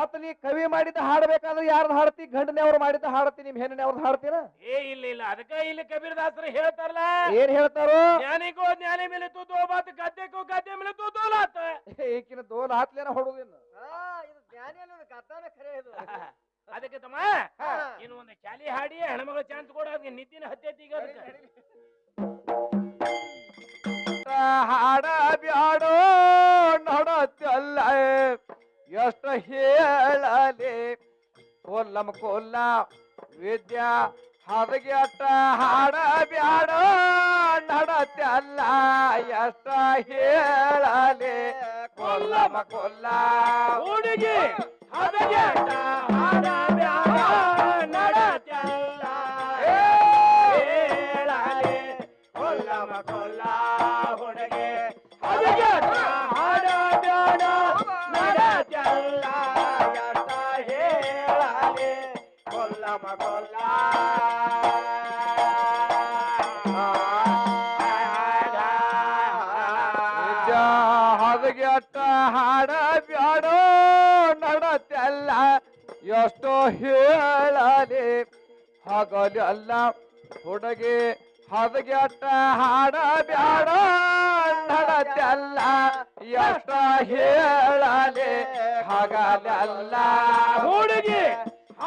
ಮತ್ತ ನೀ ಕವಿ ಮಾಡಿದ ಹಾಡ್ಬೇಕಾದ್ರೆ ಯಾರ್ದು ಹಾಡ್ತಿ? ಗಂಡನವ್ರು ಮಾಡಿದ ಹಾಡ್ತಿ ನಿಮ್ ಹೆಣ್ಣಿನವ್ರದ್ದು ಹಾಡ್ತೀನ ಏ ಇಲ್ಲ ಇಲ್ಲ. ಅದಕ್ಕ ಇಲ್ಲಿ ಕಬೀರದಾಸರು ಹೇಳ್ತಾರಲ್ಲ. ಏನ್ ಹೇಳ್ತಾರೋ? ಜ್ಞಾನಿಗೂ ಜ್ಞಾನಿ ಮೇಲೆ ತೂತು ಮಾತು ಗದ್ದೆಗೂ ಗದ್ದೆ ಮೇಲೆ ತೂತು ಲಾತ ಈಕಿನ ದೋಲ್ ಹಾತ್ಲೇನ ಹೊಡುದಿನ್ನ ಇದು ಜ್ಞಾನಿ ಅನ್ನೋದು ಕಥಾನ ಖರೆ ಇದು. ಅದಕ್ಕೆ ತಮ್ಮ. ಇನ್ನು ಒಂದು ಚಾಲಿ ಹಾಡಿ ಹೆಣ್ಮಗಳ ಚಾನ್ಸ್ ಕೊಡ ಅದಕ್ಕೆ ನಿದ್ದಿನ ಹತ್ತೈತಿ ಈಗ ಅದಕ್ಕೆ. ಹಾಡ ಬ್ಯಾಡೋ ನಡತ್ತಲ್ಲ ಎಷ್ಟ ಹೇಳಲಿ? ಕೊಲ್ಲಂ ಕೊಲ್ಲ, ವಿದ್ಯಾ ಹದಗೆಟ್ಟ ಹಾಡ ಬ್ಯಾಡ ನಡತೆ ಅಲ್ಲ ಎಷ್ಟ ಹೇಳಲಿ? ಕೊಲ್ಲಂ ಕೊಲ್ಲ, ಹುಡುಗಿ, ಹದಗೆಟ್ಟ ಹಾಡ ಬ್ಯಾಡ. ಹದಗೆಟ್ಟ ಹಾಡ ಬ್ಯಾಡೋ ನಡತೆಲ್ಲ ಎಷ್ಟೋ ಹೇಳಲಿ. ಹಗಲೆಲ್ಲ ಹುಡುಗಿ ಹದಗೆಟ್ಟ ಹಾಡ ಬ್ಯಾಡೋ ನಡತೆಲ್ಲ ಎಷ್ಟೋ ಹೇಳಲಿ. ಹಗಲೆಲ್ಲ ಹುಡುಗಿ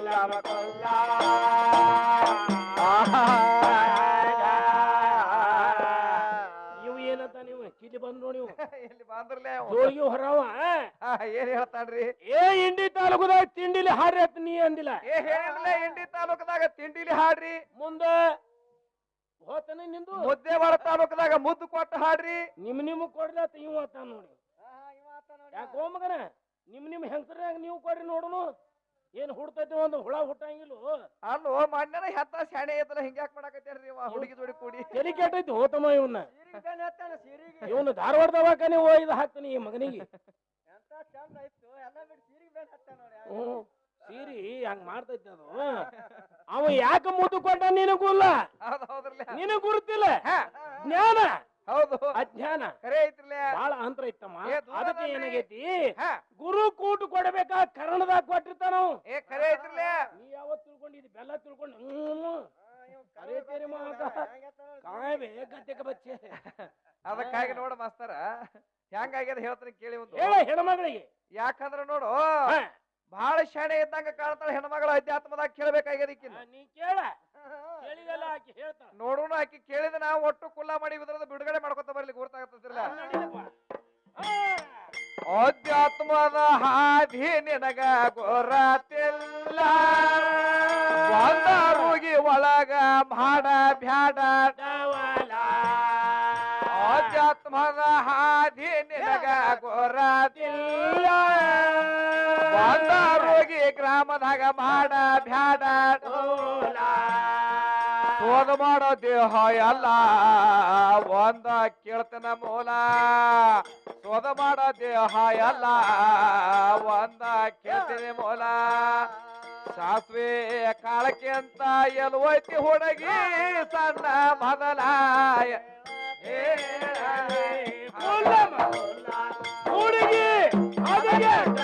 ಹಾಡ ಬ್ಯಾಡ ನಡತ್ಯಲ್ಲ ಎಷ್ಟ ಹೇಳಲೆ ಕೊಲ್ಲಮ ಕೊಲ್ಲ ಹುಡುಗೆ ಹದಗಾಟ ಹಾಡ ಬ್ಯಾಡ ನಡಕಲ್ಲ ಎಷ್ಟ ಹೇಳಾರೆ ಕೊಲ್ಲಮ ಕೊಲ್ಲ ವಿದ್ಯ ನನಗೆ ಹಾಡ ಬ್ಯಾಡ ನಡಕಲ್ಲ ಯಾಕ ಹೇಳಾರೆ ಕೊಲ್ಲಮ ಕೊಲ್ಲ ಇವು ಏನಂತ ನೀವು? ಕಿಲಿ ಬಂದ್ ನೋಡಿ ಎಲ್ಲಿ ಇಲ್ಲಿ ಬಂದ್ರಲೇ ಜೋಗಿ ಹೊರವ ಏನ್ ಹೇಳ್ತಾನ್ರಿ ಏ ಇಂಡಿ ತಾಲೂಕದಾಗ ತಿಂಡಿಲಿ ಹಾಡ್ರಿ ಅಂತ ನೀ ಅಂದಿಲ್ಲ. ಏ ಹೇಳಿದ್ಲೆ ಇಂಡಿ ತಾಲೂಕದಾಗ ತಿಂಡಿಲಿ ಹಾಡ್ರಿ. ಮುಂದ ಹೋತನ ನಿಂದು? ಮುದ್ದೇವಾಡ ತಾಲೂಕದಾಗ ಮುದ್ದು ಕೊಟ್ಟು ಹಾಡ್ರಿ. ನಿಮ್ ನಿಮ್ ಕೊಡ್ಲತ್ತ ಇವ್ ಆತ ನೋಡಿ. ಯಾಕೆ ಹೋಮಗನ ನಿಮ್ ನಿಮ್ ಹೆಂಗಸರಾಗ ನೀವು ಕೊಡ್ರಿ ನೋಡುನು? ಏನ್ ಹುಡ್ತೈತಿ ಒಂದು ಹುಳ ಹುಟ್ಟಂಗಿಲ್ಲ? ಅಲ್ಲೋ ಮಣ್ಣನ ಹೆತ್ತ ಶಾಣೆ ಐತಲ್ಲ ಹಿಂಗ್ಯಾಕ್ ಮಾಡಾಕತ್ತೇನ್ರಿ ಇವ ಹುಡುಗಿ ಜೋಡಿ ಕೂಡಿ? ತಲೆ ಕೆಟ್ಟೈತಿ ಹೋತಮ್ಮ ಇವನ್ನ ಇವನು. ಧಾರವಾಡ ದವಾಖಾನೆ ಇದು ಹಾಕ್ತಾನೆ ಈ ಮಗನಿಗೆ. ಎಲ್ಲ ಸೀರಿ ಹಂಗ ಮಾಡ್ತೈತಿ ಅದು. ಅವ ಯಾಕ ಮುದ್ದು ಕೊಟ್ಟ ಇಲ್ಲ? ಹೌದ್ ಹೌದ್ರಲ್ಲ. ನಿನಗ್ ಗುರುತಿಲ್ಲ? ಹಾ, ಜ್ಞಾನ? ಹೌದು. ಅಜ್ಞಾನ. ಕರೆ ಐತ್ರಲ್ಲ ಬಾಳ ಅಂತರ ಇತ್ತಮ್ಮ. ಏ, ದೂರ ಅದಕ್ಕೆ. ಏನಾಗೈತಿ? ಹಾ. ಗುರು ಕೂಟು ಕೊಡಬೇಕಾ? ಕನ್ನಡದಾಗ ಕೊಟ್ಟಿರ್ತಾನ. ಏ ಕರೆ ಐತ್ರಲ್ಲ ನೀ ಯಾವತ್ ತಿಳ್ಕೊಂಡಿದ್ದಿ ಬೆಲ್ಲ ತಿಳ್ಕೊಂಡು. ಹ್ಮ್. ಕರೆ ತೇರಿ ಮಾತ. ಕಾಯ್ಬೇ ಗದ್ದೆಗೆ ಬಚ್ಚೆ. ಅದಕ್ಕಾಗಿ ನೋಡ ಮಾಸ್ತರ. ಹೆಂಗಾಗ್ಯದ ಹೇಳ್ತೀನಿ ಕೇಳಿ ಒಂದು. ಹೇಳ ಹೆಣ್ಮಗಳಿಗೆ. ಯಾಕಂದ್ರ ನೋಡು ಹಾ, ಬಹಳ ಶಾಣೆ ಇದ್ದಂಗ ಕಾಣ್ತಾಳ ಹೆಣ್ಮಗಳ ಅಧ್ಯಾತ್ಮದಾಗ ಕೇಳ್ಬೇಕಾಗ್ಯದ ನೀ ಕೇಳ. ಕೇಳಿದಲ್ಲ ಆಕಿ ಹೇಳ್ತಾಳ ನೋಡೋಣ ಆಕಿ ಕೇಳಿದ ನಾವು ಒಟ್ಟು ಕುಲ್ಲ ಮಾಡಿ ಇದ್ರದ ಬಿಡುಗಡೆ ಮಾಡ್ಕೊತ ಬರ್ಲಿ. ಹಾ. ಅಧ್ಯಾತ್ಮದ ಹಾದಿ ನಿನಗ ಗೊರತಿಲ್ಲ. ಒಂದ ರೋಗಿ ಒಳಗ ಮಾಡ ಬ್ಯಾಡ. ಆಧ್ಯಾತ್ಮದ ಹಾದಿ ನಿನಗ ಗೊರತಿಲ್ಲ. ಒಂದ ರೋಗಿ ಗ್ರಾಮದಾಗ ಮಾಡ ಬ್ಯಾಡ. ಶೋಧ ಮಾಡೋ ದೇಹ ಎಲ್ಲ ಒಂದ ಕೇಳ್ತನ ಮೂಲ. ಶೋಧ ಮಾಡೋ ದೇಹ ಎಲ್ಲ ಒಂದ ಕೇಳ್ತೀನಿ ಮೂಲ. ಸಾಸ್ವೆ ಕಾಳಕ್ಕೆ ಅಂತ ಎಲ್ವೈತಿ ಹುಡುಗಿ ಸಣ್ಣ ಮೊದಲ. ಹುಡುಗಿ ಹಾಡೋದಲ್ಲ.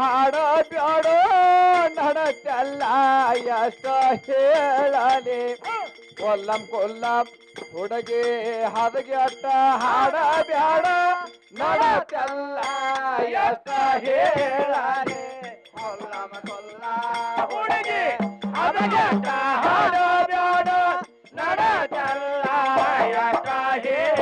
ಹಾಡ ಬ್ಯಾಡೋ, ನಡಕ್ಕಲ್ಲ ಎಷ್ಟ ಹೇಳಲಿ. ಕೊಲ್ಲಂ ಕೊಲ್ಲಂ ಹುಡುಗಿ ಹದಗೆಟ್ಟ ಹಾಡ ಬ್ಯಾಡ, ನಡಕ್ಕಲ್ಲ ಎಷ್ಟ ಹೇಳಲಿ. ಕೊಲ್ಲಂ ಕೊಲ್ಲ ಹುಡುಗಿ ಅದಗೆ ಹಾಡಬೇಡ ನಡಜಲ್ಲ ಹೇಳಲೆ.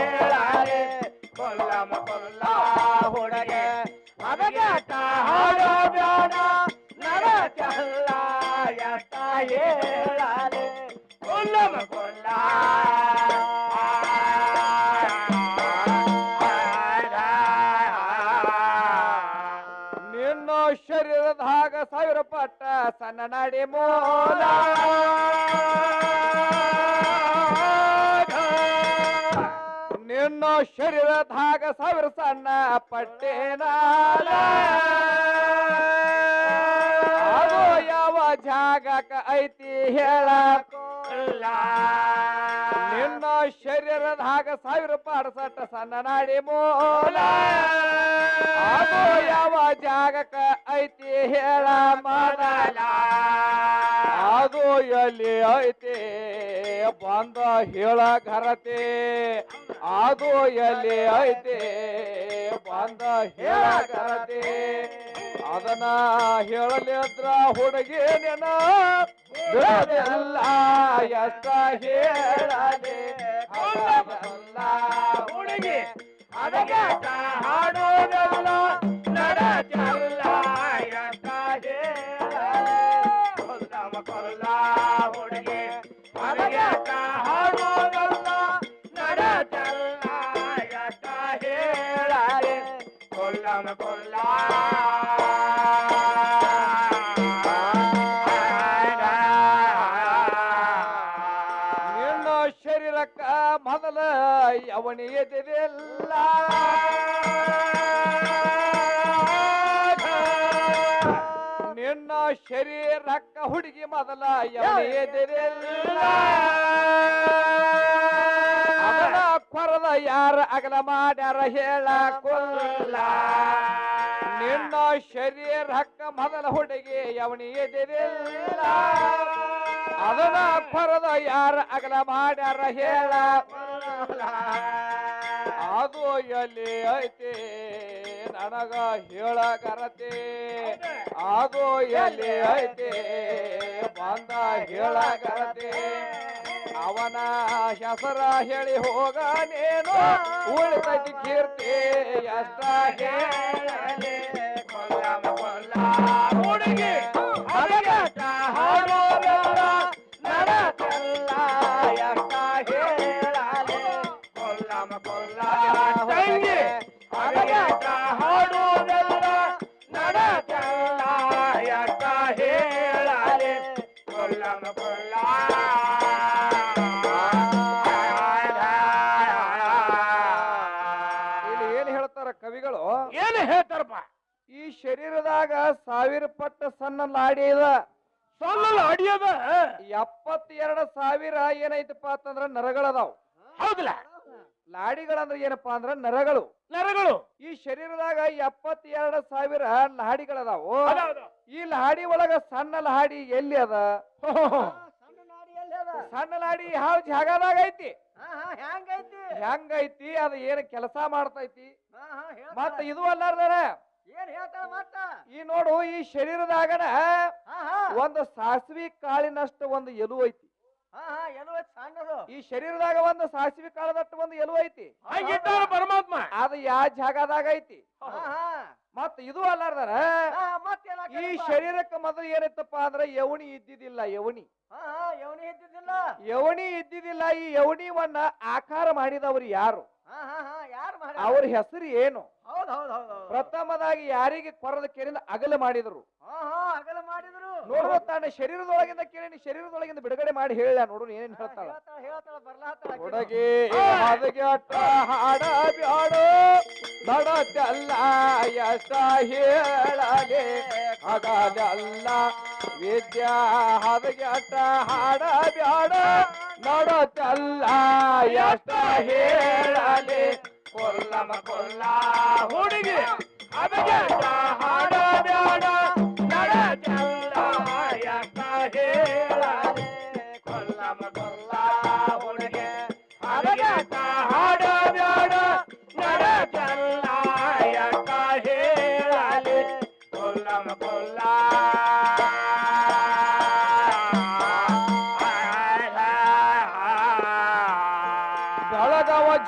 ನಿನ್ನ ಶರೀರದಾಗ ಸಾವಿರ ಪಟ್ಟ ಸಣ್ಣ ನಾಡಿ ಮೂಲ ನಿನ್ನ ಶರೀರದಾಗ ಸಾವಿರ ಸಣ್ಣ ಪಟ್ಟೇನಾಲ ಯಾವ ಜಾಗಕ ಐತಿ ಹೇಳ ನಿನ್ನ ಶರೀರದಾಗ ಸಾವಿರ ಪಾಡಸಟ್ಟ ಸಣ್ಣ ನಾಡಿ ಮೂಲ ಅದು ಯಾವ ಜಾಗಕ್ಕ ಐತಿ ಹೇಳ ಮಾಡಲ ಅದು ಎಲ್ಲಿ ಐತಿ ಬಂದ ಹೇಳ ಘರತೆ. ಅದು ಎಲ್ಲಿ ಐತಿ ಬಂದ ಹೇಳ ಘರತೆ. ಅದನ್ನ ಹೇಳಲಿದ್ರ ಹುಡುಗಿ ನೆನ ಎಲ್ಲ ಎಷ್ಟ ಅದಲ್ಲ ಹುಡುಗಿ ಅದಗಾಟ ಹಾಡೋದಲ್ಲ ನಡ ಚಲ್ಲ ಅವನಿ ಎದಿರಿಲ್ಲ ನಿನ್ನ ಶರೀರಕ್ಕ ಹುಡುಗಿ ಮೊದಲ ಅವನಿ ಅದನ್ನ ಕೊರದ ಯಾರ? ಅಗಲ ಮಾಡ್ಯಾರ ಹೇಳ ನಿನ್ನ ನಿನ್ನ ಶರೀರಕ್ಕ ಮೊದಲ ಹುಡುಗಿ ಅವನಿ ಎದಿರಿಲ್ಲ ಅದನ್ನ ಕೊರದ ಯಾರ ಅಗಲ ಮಾಡ್ಯಾರ ಹೇಳ ಅದು ಎಲ್ಲಿ ಐತಿ ನನಗ ಹೇಳಕರತೆ ಅದು ಎಲ್ಲಿ ಐತೆ ಬಂದ ಹೇಳಕರತೆ ಅವನ ಹೆಸರ ಹೇಳಿ ಹೋಗ ನೀನು ಉಳಿತೈತಿ ಕೀರ್ತಿ ಎಷ್ಟ ಹೇಳಲಿ. ಹಾಡೋದಲ್ಲ ಯಾಕ ಹೇಳಲಿ. ಕೊಲ್ಲ. ಇಲ್ಲಿ ಏನ್ ಹೇಳ್ತಾರ ಕವಿಗಳು? ಏನು ಹೇಳ್ತಾರಪ್ಪ? ಈ ಶರೀರದಾಗ ಸಾವಿರ ಪಟ್ಟ ಸಣ್ಣ ಲಾಡಿ ಇದ ಸೊಲ್ಲ ಅಡಿಯದ ಎಪ್ಪತ್ತೆರಡು ಸಾವಿರ ಏನೈತಪ್ಪ ಅಂತಂದ್ರ ನರಗಳದಾವ್. ಹೌದಲ್ಲ. ಲಾಡಿಗಳಂದ್ರ ಏನಪ್ಪಾ ಅಂದ್ರ ನರಗಳು. ನರಗಳು. ಈ ಶರೀರದಾಗ ಎಪ್ಪತ್ತೆರಡು ಸಾವಿರ ಲಾಡಿಗಳದಾವು. ಈ ಲಾಡಿ ಒಳಗ ಸಣ್ಣ ಲಾಡಿ ಎಲ್ಲಿ ಅದ? ಸಣ್ಣ ಲಾಡಿ ಯಾವ ಜಾಗದಾಗ ಐತಿ? ಹೆಂಗೈತಿ ಅದ ಅದು ಏನ್ ಕೆಲಸ ಮಾಡ್ತೈತಿ. ಮತ್ತ ಇದು ಅಲ್ಲಾರ್ದಾರ. ಏನ್ ಹೇಳ್ತಾಳ ಮತ್ತ? ಈ ನೋಡು ಈ ಶರೀರದಾಗನ ಒಂದು ಸಾಸಿವಿ ಕಾಳಿನಷ್ಟು ಒಂದು ಎಲು ಐತಿ. ಹಾ ಹಾ ಎಲ್ಲೋ ಸಣ್ಣದು ಈ ಶರೀರದಾಗ ಒಂದು ಸಾಸಿವಿ ಕಾಳದಟ್ಟು ಒಂದು ಎಲುವು ಐತಿ. ಪರಮಾತ್ಮ. ಅದು ಯಾವ ಜಾಗದಾಗ ಐತಿ. ಹಾ ಹಾ. ಮತ್ತ ಇದು ಅಲ್ಲಾರ್ದಾರ? ಈ ಶರೀರಕ್ಕೆ ಮೊದಲು ಏನೈತಪ್ಪ ಅಂದ್ರೆ ಯವಣಿ ಇದ್ದಿದ್ದಿಲ್ಲ ಯವಣಿ. ಹಾ ಹಾಯವನಿ ಇದ್ದಿದ್ದಿಲ್ಲ. ಯವಣಿ ಇದ್ದಿದ್ದಿಲ್ಲ ಈ ಯವಣಿವನ್ನ ಆಕಾರ ಮಾಡಿದವರು ಯಾರು? ಹಾ ಹಾ ಹಾ ಯಾರು ಮಾಡಿ ಅವ್ರ ಹೆಸರು ಏನು? ಪ್ರಥಮದಾಗಿ ಯಾರಿಗೆ ಕೊರದ ಕೇರಿಂದ ಅಗಲ ಮಾಡಿದರು? ಹಾ ಹಾ ಅಗಲ ಮಾಡಿದ್ರು. ನೋಡುವ ತಾನೆ ಶರೀರದೊಳಗಿಂದ ಕೇಳಿ ಶರೀರದೊಳಗಿಂದ ಬಿಡುಗಡೆ ಮಾಡಿ ಹೇಳ ನೋಡು ಏನ್ ಹೇಳ್ತಾಳೆ. ಹೇಳ್ತಾಳ. ಹುಡುಗಿ ಹಾಡ ಬ್ಯಾಡು ನಡತಲ್ಲ ಎಷ್ಟ ಹೇಳಲಿ ಹಗಲಲ್ಲ ವಿದ್ಯಾ ಹಾಡ ಬ್ಯಾಡ ನಡತಲ್ಲ ಎಷ್ಟ ಹೇಳಲಿ ಕೊಲ್ಲಮ ಕೊಲ್ಲ ಹುಡುಗಿ ಹಾಡ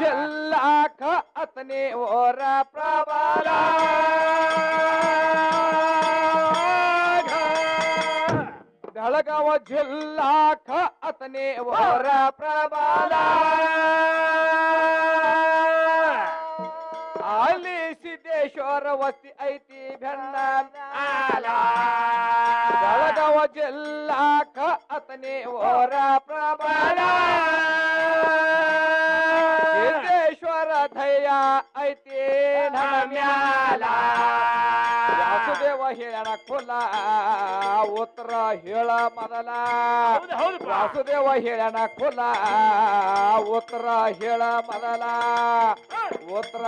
ಜಿಲ್ಲಾಕ ಅತನೇ ಓರ ಪ್ರಬಲ ಬೆಳಗಾವ ಜಿಲ್ಲಾಕ ಅತನೇ ಓರ ಪ್ರಬಲ. ಅಲ್ಲಿ ಸಿದ್ದೇಶ್ವರ ವಸ್ತಿ ಐತಿ ಬೆನ್ನ ಬೆಳಗಾವ ಜಿಲ್ಲಾಕ ಅತನೇ ಓರ ಪ್ರಬಲ. ಸಿದ್ದೇಶ್ವರ ದಯ ಐತಿ ನನ್ನ ಮ್ಯಾಲ ವಾಸುದೇವ ಹೇಳಣ ಕುಲ ಉತ್ತರ ಹೇಳ ಮೊದಲ ಹೌದು ಹೌದು ವಾಸುದೇವ ಹೇಳಣ ಕುಲ ಉತ್ತರ ಹೇಳ ಮೊದಲ ಉತ್ತರ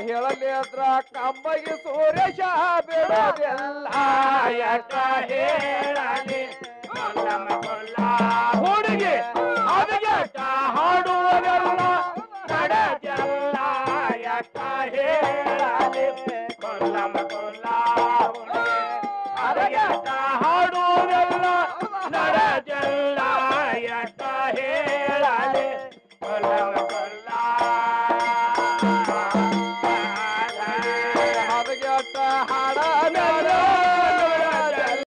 ಹೇಳಲಿದ್ರ ಕಂಬಗಿ ಸುರೇಶ ಬಿಡೋದಿಲ್ಲ ಎಷ್ಟ ಹೇಳಲಿ ಹುಡುಗಿ ಅದಿಗೆ ಹಾಡುವುದೆಲ್ಲ ನಡೆದೆಲ್ಲ ಎಷ್ಟ ಹೇಳಲಿ ಕೊಲ್ಲಮ